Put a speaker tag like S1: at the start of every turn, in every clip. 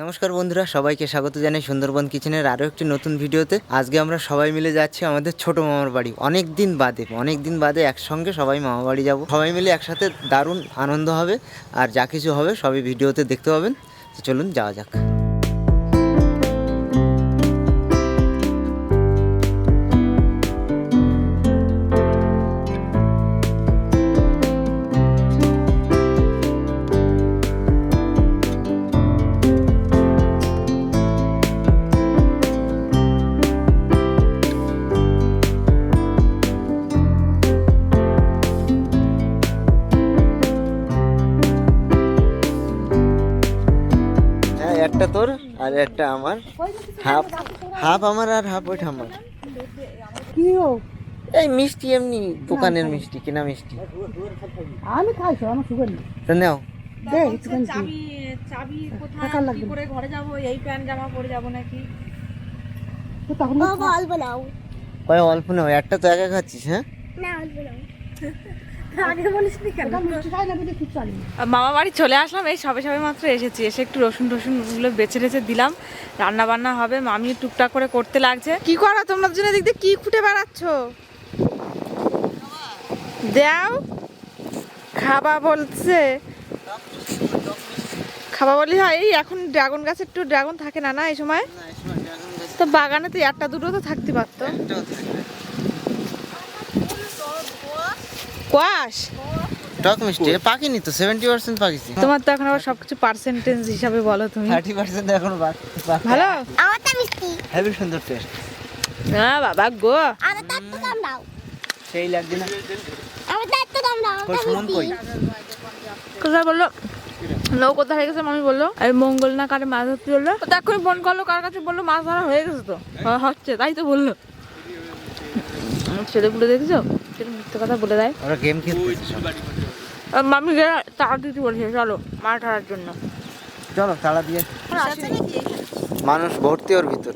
S1: নমস্কার বন্ধুরা, সবাইকে স্বাগত জানাই সুন্দরবন কিচেনের আরও একটি নতুন ভিডিওতে। আজকে আমরা সবাই মিলে যাচ্ছি আমাদের ছোট মামার বাড়ি। অনেক দিন বাদে, অনেক দিন বাদে একসঙ্গে সবাই মামা বাড়ি যাব। সবাই মিলে একসাথে দারুণ আনন্দ হবে, আর যা কিছু হবে সবই ভিডিওতে দেখতে পাবেন। তো চলুন, যাওয়া যাক। আর একটা আমার হাফ হাফ আমার আর হাফ ওইটা আমার।
S2: কি
S1: এই মিষ্টি এমনি দোকানের মিষ্টি কেনা মিষ্টি।
S2: আমি খাইছো আমার সুগার নেই।
S1: তো নাও।
S2: দে একটুখানি
S3: চাবি চাবি কোথায়
S2: টাকা
S3: কি করে ঘরে যাব? এই প্যান্ট জামা পরে যাব নাকি?
S2: তো তখন অল্প নাও।
S1: কয় অল্প নাও একটা তো একা খাচ্ছিস হ্যাঁ?
S3: না বলিস নি কেন
S2: ওটা
S3: মামা বাড়ি চলে আসলাম এই সবে সবে মাত্র এসেছি। এসে একটু রসুন টসুনগুলো বেছে টেছে দিলাম। রান্না বান্না হবে মামি টুকটাক করে করতে লাগছে। কি করা তোমরা দুজনে দিক দিয়ে কি খুঁটে বেড়াচ্ছ? দাও। খাবা বলছে। খাবা বলি হয় এই এখন ড্রাগন গাছের একটু ড্রাগন থাকে না না এই সময়? তো বাগানে তো একটা দুটো তো থাকতে পারতো। কোয়াশ
S1: টক মিষ্টি পাকেনি তো সেভেন্টি পার্সেন্ট পাকিছি।
S3: তোমার তো এখন আবার সবকিছু পার্সেন্টেজ হিসাবে বলো তুমি।
S1: থার্টি পার্সেন্ট এখন বাকি
S3: ভালো?
S1: হেভি সুন্দর টেস্ট
S3: হ্যাঁ বাবা গো।
S1: সেই লাগবে না। কই সুমন কই?
S3: কোথায় বলল? নৌ কোথায় হয়ে গেছে মামি বলল। এই মঙ্গল না কারে মাছ ধরতে বলল? তো এক্ষুনি ফোন করল কার কাছে বলল মাছ ধরা হয়ে গেছে তো। হ্যাঁ, হচ্ছে তাই তো বলল। ছেলেগুলো দেখেছ? সেটা মিথ্যে কথা বলে দেয়।
S1: ওরা গেম খেলতেছে।
S3: মামি গে তাড়া দিতে বলছে চলো মা ধরার জন্য।
S1: চলো তালা দিয়ে মানুষ ভর্তি ওর ভিতর।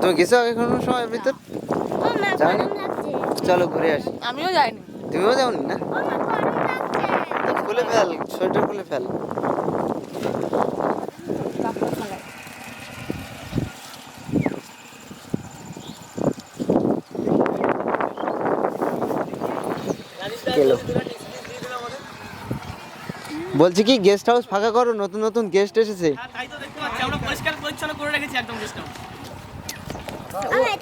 S1: তুমি গেছো আগে কোনো সময় ভিতর? যাওনি? চলো ঘুরে আসি।
S3: আমিও যাইনি।
S1: তুমিও যাওনি না? খুলে ফেল সোয়েটার খুলে ফেল। বলছি কি গেস্ট হাউস ফাঁকা করো নতুন নতুন গেস্ট এসেছে।
S4: তাই তো দেখতে পাচ্ছি। আমরা পরিষ্কার পরিচ্ছন্ন করে রেখেছি একদম সিস্টেম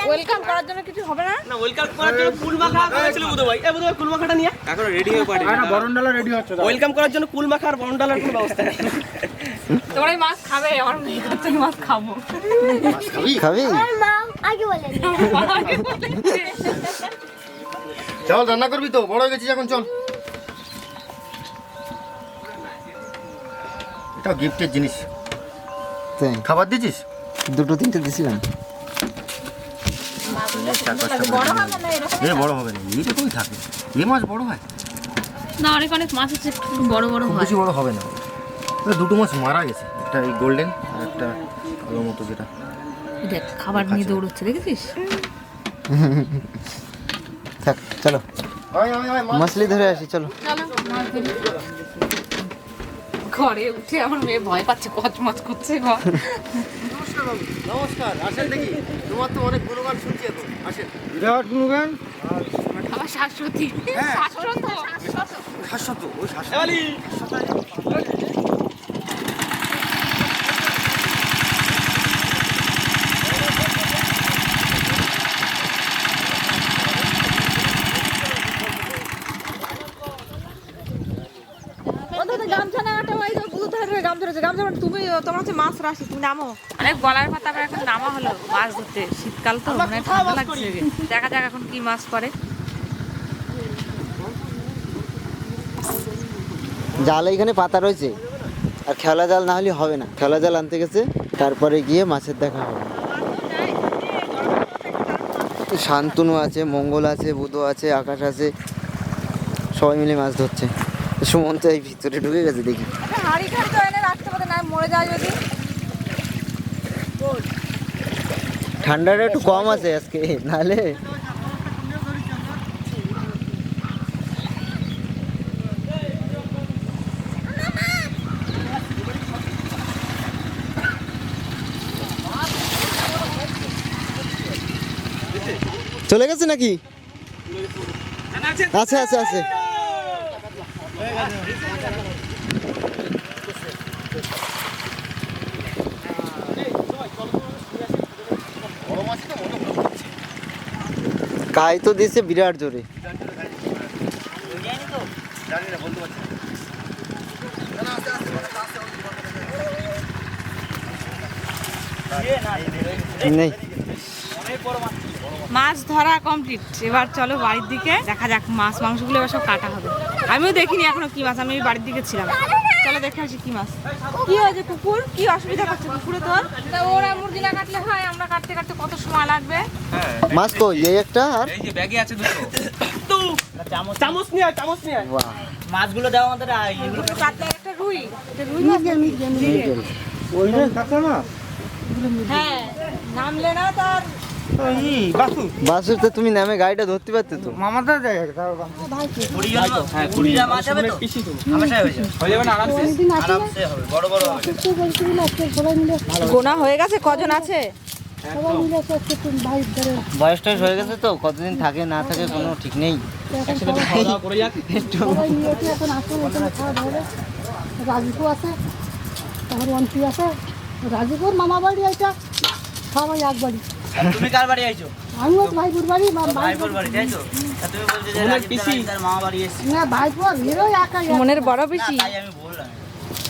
S3: ওয়েলকাম করার জন্য কিছু হবে না?
S4: না ওয়েলকাম করার জন্য কুল মাখা করেছিল বুধ ভাই। এ বুধ ভাই কুল নিয়ে এখন রেডি হয়ে পারি ওয়েলকাম করার জন্য কুল আর বরণ কোনো ব্যবস্থা নেই।
S3: তোমরা মাছ খাবে আমার মেয়ে কাছে মাছ খাব।
S1: খাবি?
S5: চল রান্না করবি তো বড় হয়ে গেছিস এখন চল। এটা গিফটের জিনিস।
S1: তাই
S5: খাবার দিছিস
S1: দুটো তিনটে দিছিলাম।
S5: এ বড় হবে না এইরকমই থাকে। এ মাছ বড় হয়?
S6: না অনেক অনেক মাছ হচ্ছে বড় বড় হয়।
S5: বেশি বড় হবে না। দুটো মাছ মারা গেছে একটা এই গোল্ডেন আর একটা কালো মতো যেটা।
S6: দেখ খাবার নিয়ে দৌড়চ্ছে দেখেছিস?
S1: থাক চলো। মাছলি ধরে আসি চলো।
S6: ঘরে উঠে আমার মেয়ে ভয় পাচ্ছে কচমচ করছে ঘর।
S5: নমস্কার আসেন দেখি। তোমার তো অনেক গুণগান শুনছি এত। আসেন। বিরাট গুণগান?
S6: আমার শাশ্বতী। শাশ্বত।
S5: শাশ্বত। ওই শাশ্বত
S4: এবালি
S3: গামছা না একটা ওই বুধ ধরে গামছা ধরেছে গামছা মানে তুমি তোমার হচ্ছে মাছ রাশি তুমি নামো।
S6: অনেক গলার পাতা করে এখন নামা হলো মাছ ধরতে। শীতকাল তো মানে ঠান্ডা লাগছে। দেখা যাক এখন কি মাছ পড়ে।
S1: জাল এখানে পাতা রয়েছে। আর খেলা জাল না হলে হবে না। খেলা জাল আনতে গেছে তারপরে গিয়ে মাছের দেখা হবে। শান্তনু আছে মঙ্গল আছে বুধ আছে আকাশ আছে। সবাই মিলে মাছ ধরছে। সুমন্ত এই ভিতরে ঢুকে গেছে দেখি। ঠান্ডাটা একটু কম আছে আজকে নালে চলে গেছে নাকি? আছে আছে আছে। কাই তো দিছে বিরাট জোরে।
S3: মাছ ধরা কমপ্লিট এবার চলো বাড়ির দিকে, দেখা যাক মাছ, মাংসগুলো এবার সব কাটা হবে। আমিও দেখিনি এখনও কি মাছ, আমি বাড়ির দিকে ছিলাম। চলো দেখে আসি কি মাছ। কি হয়েছে কুকুর? কি অসুবিধা করছে কুকুরে তোর? তা ওরা মুরগি না কাটলে হয় আমরা কাটতে কাটতে কত সময় লাগবে?
S1: মাছ কই? এই একটা আর? এই যে ব্যাগে আছে দুটো।
S7: তো চামচ চামচ নিয়ে আয়, চামচ নিয়ে আয়।
S1: বাহ।
S3: দুটো কাটলে একটা রুই। এটা রুই মাছ। হ্যাঁ নামলে না তার।
S1: বাসুর তো তুমি নামে গাড়িটা ধরতে পারতে তো।
S8: গোনা হয়ে গেছে কজন আছে?
S1: বয়স টয়স হয়ে গেছে তো কতদিন থাকে না থাকে কোনো ঠিক নেই।
S2: রাজীবও আছে তারপর অন্তি আছে। রাজীবর মামা বাড়ি আছে সবাই এক বাড়ি।
S4: তুমি কার বাড়ি আইছো?
S2: আমিও ভাইপুর বাড়ি
S4: ভাইপোর বাড়ি তাই তো? তুমি বলছো যে
S7: সুমনের
S4: রাজীব
S7: পিসি।
S4: তার মামা বাড়ি এসেছে।
S2: না ভাইপুর একাই এক।
S8: মনের বড়
S4: তাই আমি বললাম।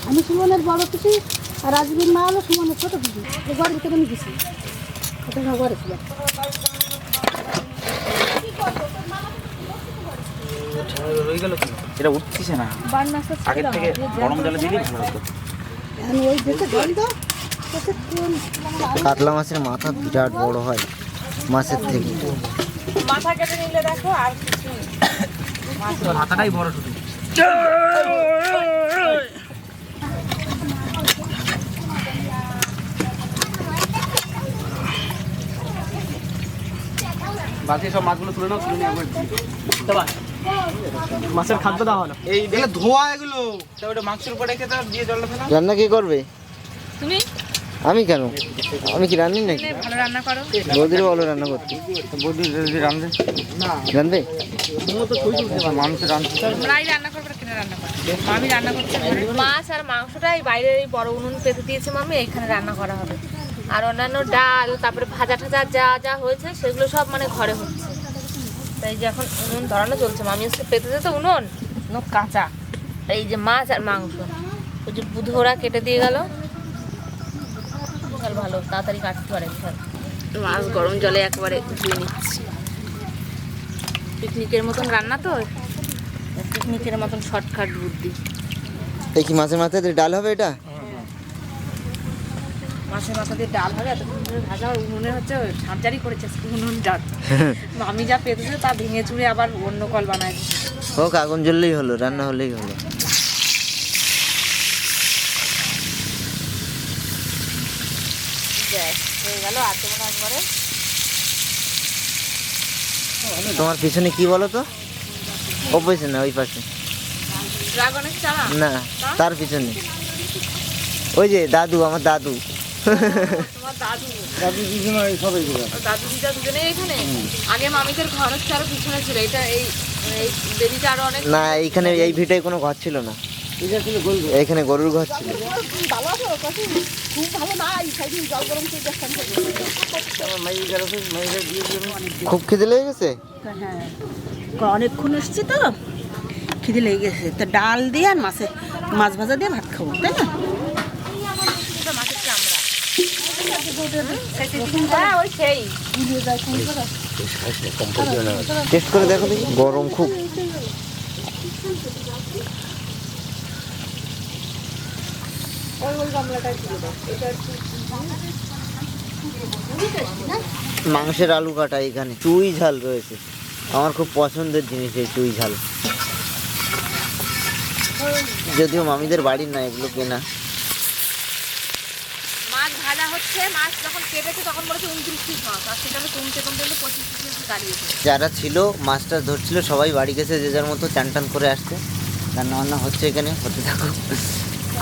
S2: আমি সুমনের বড় পিসি আর রাজীবের মা হলো সুমনের ছোট পিসি। এই ঘরের ভিতরে আমি গেছি। ওটা ঘরে ছিল।
S4: রয়ে গেল কি এটা উঠতেছে না।
S8: বান
S4: আগের থেকে গরম জলে দিলেই ভালো হতো।
S2: আমি ওই দেখে জল দাও।
S1: কাতলা মাছের মাথা বিরাট বড় হয় মাছের থেকে।
S3: মাথা কেটে নিলে দেখো আর কিছু
S4: মাথাটাই বড় শুধু।
S7: বাকি সব মাছগুলো তুলে নাও তুলে নিয়ে একবার মাছের খাদ্য দেওয়া হলো।
S4: এই ধোয়া এগুলো। তা ওটা মাংসের উপরে রেখে দিয়ে জলটা ফেলা।
S1: রান্না কি করবে?
S3: তুমি?
S1: আমি কেন? আমি কি রান্নি নাকি?
S3: ভালো রান্না করো।
S1: বৌদির বলো রান্না করতে।
S5: বৌদি যদি মানুষের রাঁধতে
S3: তোমরাই রান্না করবে না কিনে রান্না করবে? মামি রান্না করছে। মাছ আর মাংসটা এই বাইরের এই বড় উনুন পেতে দিয়েছে মামি এখানে রান্না করা হবে। আর অন্যান্য ডাল তারপরে ভাজা টাজা যা যা হয়েছে সেগুলো সব মানে ঘরে হচ্ছে। তাই যে এখন উনুন ধরানো চলছে মামি হচ্ছে পেতে দিতে উনুন? নো কাঁচা। এই যে মাছ আর মাংস। ওই যে বুধোরা কেটে দিয়ে গেল। বিশাল ভালো। তাড়াতাড়ি কাটতে পারে বিশাল মাছ গরম জলে একবারে ধুয়ে নিচ্ছি। পিকনিকের মতন রান্না তো? পিকনিকের মতন শর্টকাট বুদ্ধি।
S1: এই কি মাছের মাথায় দিয়ে ডাল হবে এটা?
S3: মাছের মাথা দিয়ে ডাল হবে এতক্ষণ ধরে ভাজা আর উনুনে হচ্ছে ঝাঁপঝারি করেছে আজকে উনুনটা আমি যা পেতেছে তা ভেঙে চুড়ে আবার অন্য কল বানায়।
S1: হোক আগুন জ্বললেই হলো রান্না হলেই হলো
S3: ব্যাস হয়ে গেল আর তো মনে একবারে?
S1: তোমার পিছনে কি বলো তো? ও না ওই পাশে। না তার পিছনে। ওই যে দাদু আমার দাদু।
S3: দাদু। দাদু দাদু দিদা দুজনেই এখানে? আগে ঘর হচ্ছে আরও পিছনে ছিল এটা এই এই আরও অনেক
S1: না এইখানে এই ভিটায় কোনো ঘর ছিল না। এইখানে গরুর ঘর ছিল।
S2: ভালো আছে ওর কাছে খুব ভালো সাইডে জল গরম করে দেখতাম
S1: খুব খিদে লেগে গেছে?
S9: হ্যাঁ। অনেকক্ষণ এসছি তো খিদে লেগে গেছে। তা ডাল দিয়ে আর মাছে মাছ ভাজা দিয়ে ভাত খাব তাই না?
S3: মাছের চামড়া হ্যাঁ ওই সেই।
S1: টেস্ট করে দেখো দেখি। গরম খুব। মাংসের আলু কাটা এখানে চুই ঝাল রয়েছে। আমার খুব পছন্দের জিনিস এই চুই ঝাল। যদিও মামিদের বাড়ির না এগুলো কেনা।
S3: মাছ ভাজা হচ্ছে মাছ যখন কেটেছে তখন বলেছে উনত্রিশ পিস মাছ আর সেখানে কমতে কমতে হলো পঁচিশ পিস দাঁড়িয়েছে।
S1: যারা ছিল মাছটা ধরছিল সবাই বাড়ি গেছে যে যার মতো চান টান করে আসছে। রান্না বান্না হচ্ছে এখানে হতে থাকুক।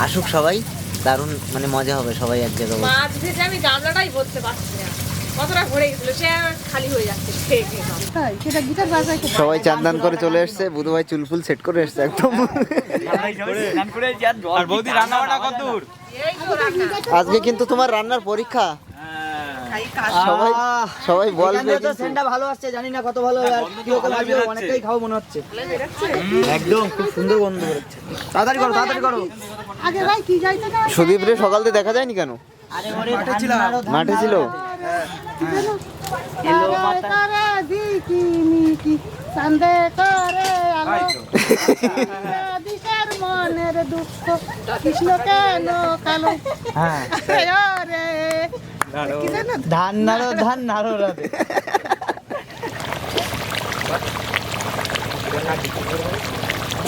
S1: আসুক সবাই। দারুণ মানে মজা হবে সবাই এক জায়গায়
S3: মাছ ভেজে আমি গামলাটাই বলতে পারছি না। কতটা ভরে গেছিল সে খালি হয়ে যাচ্ছে।
S2: সেটা গিটার বাজায়
S1: সবাই চান্দান করে চলে এসছে। বুধ ভাই চুল ফুল সেট করে এসছে একদম।
S4: আর বৌদি রান্না কত দূর?
S3: এই তো রান্না।
S1: আজকে কিন্তু তোমার রান্নার পরীক্ষা। সবাই সবাই বলবে।
S7: সেন্টটা ভালো আসছে জানি না কত ভালো আর কীরকম আসবে অনেকটাই খাব মনে হচ্ছে। একদম খুব সুন্দর গন্ধ বেরোচ্ছে। তাড়াতাড়ি করো তাড়াতাড়ি করো।
S2: আগে ভাই কি যাইতে না
S1: সুদীপ রে সকাল থেকে দেখা যায়নি কেন?
S7: মাঠে
S1: ছিল।
S2: তারে তারে দিকি মিকি সন্দে করে আলো। দিশার মনের দুঃখ কৃষ্ণ কেন কালো?
S1: হ্যাঁ। ধান নাড়ো ধান নাড়ো রাতে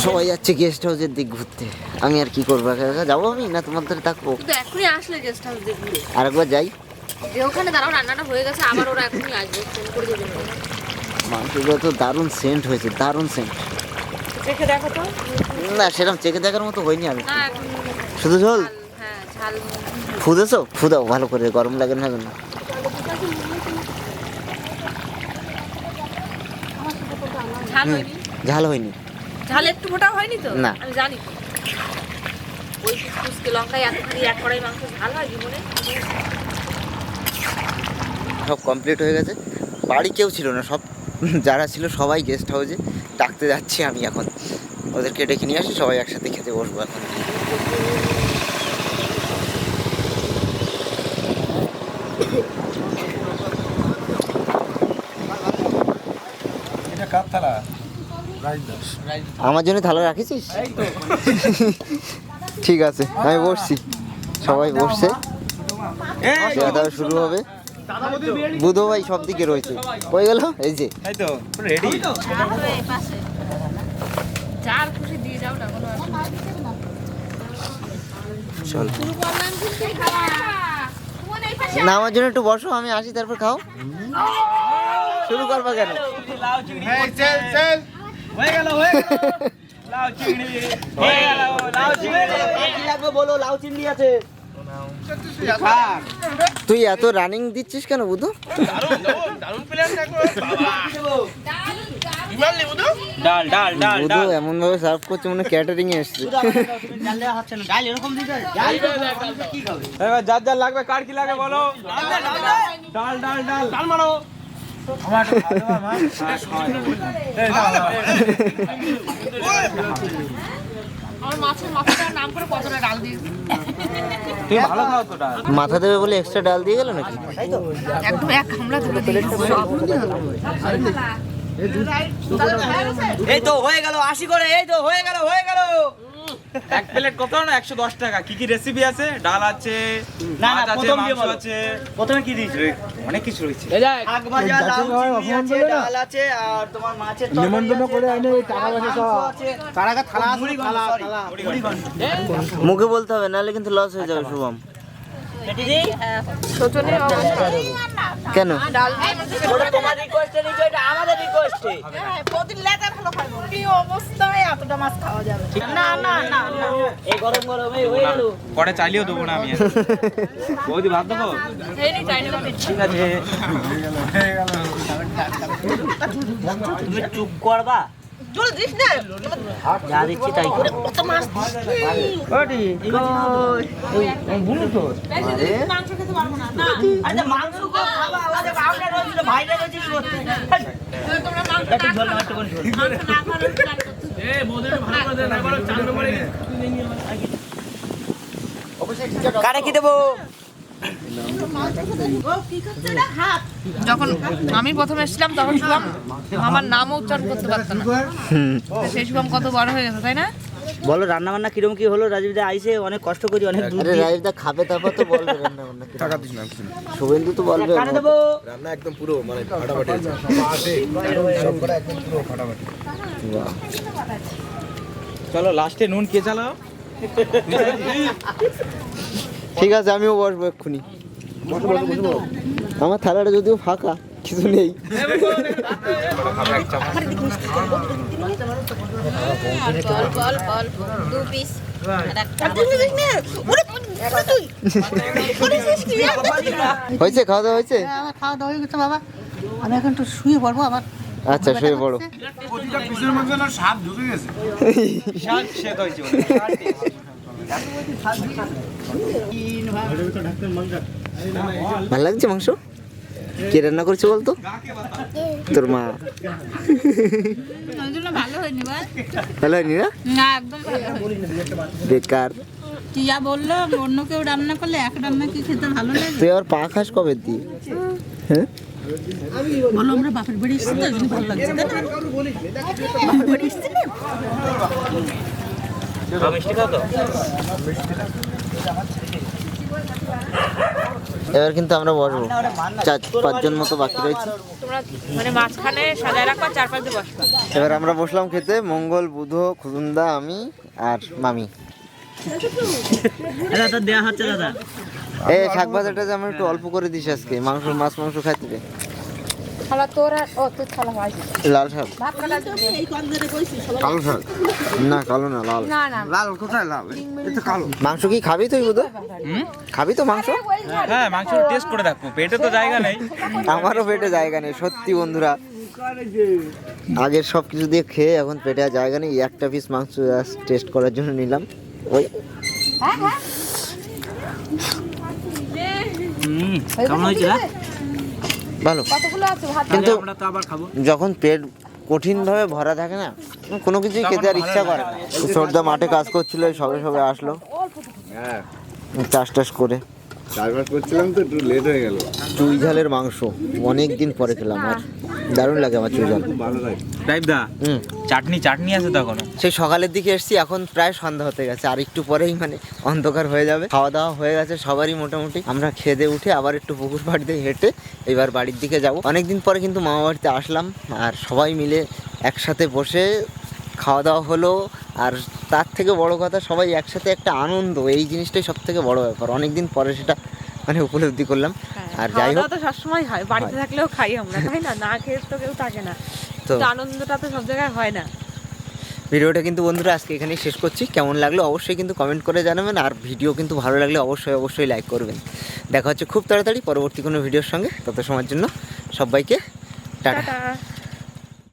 S1: সবাই যাচ্ছে গেস্ট হাউসের দিক ঘুরতে। আমি আর কি করব? যাব আমি না তোমার ধরে থাকব?
S3: এখনই আসলে গেস্ট হাউস দেখবি
S1: আরেকবার যাই।
S3: ওখানে দাঁড়াও রান্নাটা হয়ে গেছে আবার ওরা এখনই আসবে। ফোন করে দেবেন
S1: মাংসগুলো তো দারুণ সেন্ট হয়েছে দারুণ সেন্ট
S3: দেখে দেখো তো।
S1: না সেরকম চেকে দেখার মতো হয়নি আমি। শুধু ঝাল? ফুদেছো? ফুদাও ভালো করে গরম লাগে না কেন?
S3: ঝাল হয়নি?
S1: ঝাল
S3: একটু ফোটাও হয়নি তো?
S1: না।
S3: আমি জানি। ওই ফুসকে লঙ্কায় এতখানি এক কড়াই মাংস ঝাল হয় জীবনে?
S1: সব কমপ্লিট হয়ে গেছে। বাড়ি কেউ ছিল না সব যারা ছিল সবাই গেস্ট হাউসে ডাকতে যাচ্ছি আমি এখন। ওদেরকে ডেকে নিয়ে আসি সবাই একসাথে খেতে বসবো এখন। আমার জন্য থালা রাখিছিস? ঠিক আছে আমি বসছি। সবাই বসছে। খাওয়া শুরু হবে। বুধো ভাই সব দিকে রয়েছে। হয়ে গেল? এই যে।
S4: রেডি
S1: চল। না আমার জন্য একটু বসো আমি আসি তারপর খাও। শুরু করব কেন?
S7: বলো লাউ চিংড়ি আছে।
S1: তুই এত রানিং দিচ্ছিস কেন বুধু
S4: ডাল ডাল ডাল
S1: বুধু এমন ভাবে সার্ভ করছে মনে ক্যাটারিং এ এসছে
S7: হয়?
S4: এবার যার যার লাগবে কার কি লাগে বলো ডাল ডাল ডাল ডাল মারো
S3: আমার
S1: মাথা দেবে বলে এক্সট্রা ডাল দিয়ে গেল নাকি?
S3: একদম এক
S7: এই তো হয়ে গেল আশি করে এই তো হয়ে গেল হয়ে গেল।
S4: এক প্লেট কত না একশো দশ টাকা। কি কি রেসিপি আছে? ডাল আছে
S7: না, প্রথম দিয়ে
S4: আছে।
S7: প্রথমে কি দিয়েছি?
S4: অনেক কিছু রয়েছে।
S7: শাক ভাজা লাউ আছে ডাল আছে আর তোমার মাছের নিমন্ত্রণ করে আইনে টাকা পয়সা সব। তার আগে থালা থালা থালা।
S1: মুখে বলতে হবে নাহলে কিন্তু লস হয়ে যাবে শুভম।
S3: শোচনীয় অবস্থা।
S1: কেন?
S3: ডাল দিয়ে আমাদের
S7: ওটা তোমার রিকোয়েস্টে নিচে এটা আমাদের রিকোয়েস্টে না। না না না এই গরম গরমে হয়ে গেল।
S4: পরে চালিয়েও দেবো না আমি। বৌদি ভাত দেবো?
S7: ঠিক আছে। তুমি চুপ করবা?
S3: জল দিস না।
S7: যা দিচ্ছি তাই করে। কত মাছ ওটি
S3: মাংস খেতে পারব না। না।
S7: আরে মাংস কো খাবা আলাদা ভাইরা রয়েছিল ভাইরা রয়েছিল করতে?
S3: তোমরা মাংস
S7: একটু ঝোল না একটু ঝোল
S3: মাংস না খাওয়ার প্ল্যান করতেছি
S7: কারে কি দেবো?
S3: যখন আমি প্রথম এসেছিলাম তখন শুভম আমার নামও উচ্চারণ করতে পারতাম না। সেই শুভম কত বড় হয়ে গেছে তাই না?
S7: বলো রান্না বান্না কিরম কি হলো? রাজীব দা আইসে অনেক কষ্ট করি অনেক দূর
S1: রাজীব দা খাবে তারপর তো বলবে রান্না বান্না টাকা দিস না শুভেন্দু তো বলবে
S7: কারে দেবো
S4: চলো লাস্টে নুন কে চালাও?
S1: ঠিক আছে আমিও বসবো এক্ষুনি। আমার থালাটা যদিও ফাঁকা কিছু নেই। হয়েছে খাওয়া দাওয়া হয়েছে?
S2: হ্যাঁ, আমার খাওয়া দাওয়া হয়ে গেছে বাবা আমি এখন একটু শুয়ে পড়ব আবার
S1: আচ্ছা শুয়ে পড়ো।
S4: বিশাল শেদ হয়েছে
S1: ভালো লাগছে মাংস? কে রান্না করছে বলতো? তোর মা।
S9: ভালো হয়নি
S1: না। বেকার।
S9: টিয়া বলল অন্য কেউ রান্না করলে এক রান্না কি খেতে ভালো লাগে?
S1: তুই আবার পা খাস কবে দিয়ে হ্যাঁ?
S9: বলো আমরা বাপের বাড়ি এসেছি তো ভালো লাগছে তাই না? বাপের বাড়ি এসেছি না?
S4: মিষ্টি খাও তো।
S1: এবার কিন্তু আমরা বসবো। চার পাঁচজন মতো বাকি রয়েছে।
S3: তোমরা মানে
S1: এবার আমরা বসলাম খেতে মঙ্গল বুধ খুদুন্দা আমি আর মামি।
S7: দেওয়া হচ্ছে দাদা।
S1: এই শাক ভাজাটা যে আমি একটু অল্প করে দিস আজকে মাংস মাছ মাংস খাইতে দে
S3: তোর ও তোর থালা হয়
S1: লাল শাক
S3: ভাত কাটা
S1: কালো শাক না কালো না লাল।
S3: না না।
S5: লাল কোথায় লাল? এটা কালো।
S1: মাংস কি খাবি তুই বুধ খাবি তো মাংস?
S4: হ্যাঁ মাংস টেস্ট করে দেখো। পেটে তো জায়গা নেই।
S1: আমারও পেটে জায়গা নেই সত্যি বন্ধুরা। আগের সব কিছু দিয়ে খেয়ে এখন পেটে আর জায়গা নেই। একটা পিস মাংস টেস্ট করার জন্য নিলাম। ওই।
S7: কেমন হয়েছে
S1: ভালো। কিন্তু
S7: আমরা তো আবার খাব।
S1: যখন পেট কঠিনভাবে ভরা থাকে না কোনো কিছুই খেতে আর ইচ্ছা করে না। সর্দা মাঠে কাজ করছিল সবে সবে আসলো। চাষ টাস করে।
S5: চাষবাস করছিলাম তো একটু লেট হয়ে গেল।
S1: চুই ঝালের মাংস অনেক দিন পরে খেলাম আর দারুণ লাগে আমার
S5: লাগে
S4: টাইপদা
S1: হুম।
S4: চাটনি চাটনি আছে তো এখনও?
S1: সেই সকালের দিকে এসেছি এখন প্রায় সন্ধ্যা হতে গেছে আর একটু পরেই মানে অন্ধকার হয়ে যাবে। খাওয়া দাওয়া হয়ে গেছে সবারই মোটামুটি। আমরা খেদে উঠে আবার একটু পুকুর বাড়িতে হেঁটে এবার বাড়ির দিকে যাব। অনেকদিন পরে কিন্তু মামা বাড়িতে আসলাম আর সবাই মিলে একসাথে বসে খাওয়া দাওয়া হলো আর তার থেকে বড় কথা সবাই একসাথে একটা আনন্দ এই জিনিসটাই সব থেকে বড় ব্যাপার। অনেকদিন পরে সেটা মানে উপলব্ধি করলাম। আর যাই হোক।
S8: তো সবসময় হয় বাড়িতে থাকলেও খাই আমরা তাই না? না খেয়ে তো কেউ থাকে না।
S1: তো
S8: আনন্দটা তো সব জায়গায় হয় না।
S1: ভিডিওটা কিন্তু বন্ধুরা আজকে এখানেই শেষ করছি। কেমন লাগল অবশ্যই কিন্তু কমেন্ট করে জানাবেন আর ভিডিও কিন্তু ভালো লাগলে অবশ্যই অবশ্যই লাইক করবেন। দেখা হচ্ছে খুব তাড়াতাড়ি পরবর্তী কোনো ভিডিওর সঙ্গে। তত সময়ের জন্য সবাইকে
S8: টাটা।